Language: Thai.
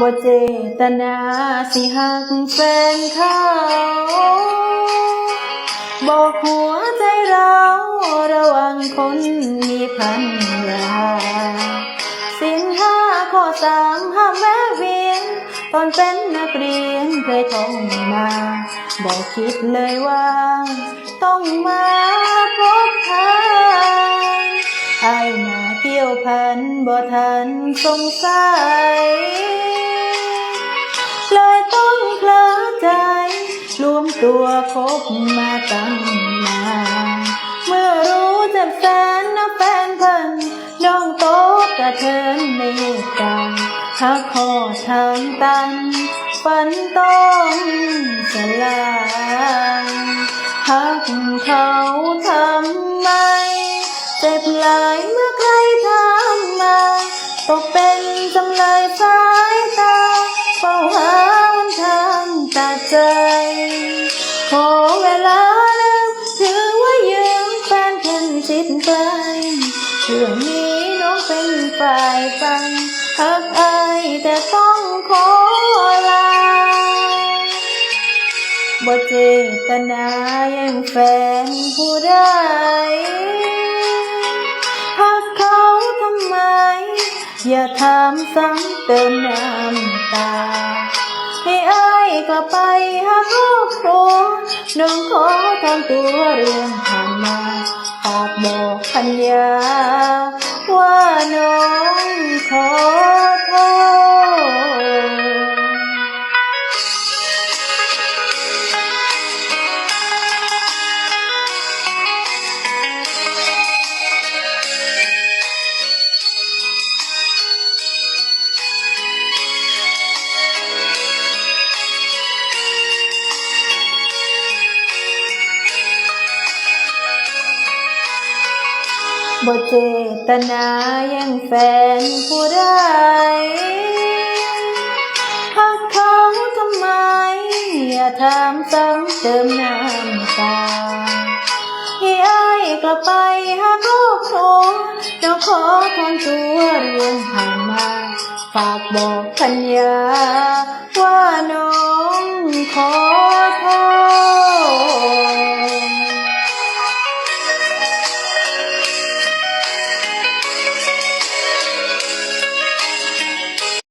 บ่เจตนาสิหักแฟนเขาบอกหัวใจเราระวังคนมีพันยาสินห้าข้อสามห้ามแวะเวียน ตอนเป็นนักเรียนเคยท่องมา บอกคิดเลยว่า ต้องมาพบทาง ไอ้หน้าเที่ยวพันบ่ทันสงสัยเลยต้องเพลอใจรวมตัวคบมาตั้งนานเมื่อรู้จักแฟนนะแฟนเพิ่นน้องโตกระเทินในเหตุการณ์หักคอทางตันฝันต้องสลายหักเขาทำ ตกเป็นจำเลยสายตาเฝ้าหาวันทางตัดใจ ขอเวลาแล้วถือว่ายืมแฟนเพ่นชิดไกลเรื่องนี้น้องเป็นฝ่ายฟังหักอายแต่ต้องขอลาบ่เจตนายังแฟนผู้ใด อย่าถามซ้ำเติมน้ำตา ให้อายกลับไปหาครอบครัวน้องขอทำตัวเรื่องผ่านมาฝากบอกพัญญาว่าน้องขอ บ่เจตนายังแฟนผู้ใดหากเขาทำไม อย่าถามซ้ำเติมน้ำตาให้อ้กลับไปหากลูกโถเจ้าขอถอนตัวเรื่องห่างมา ฝากบอกพัญญาว่าน้องขอทษ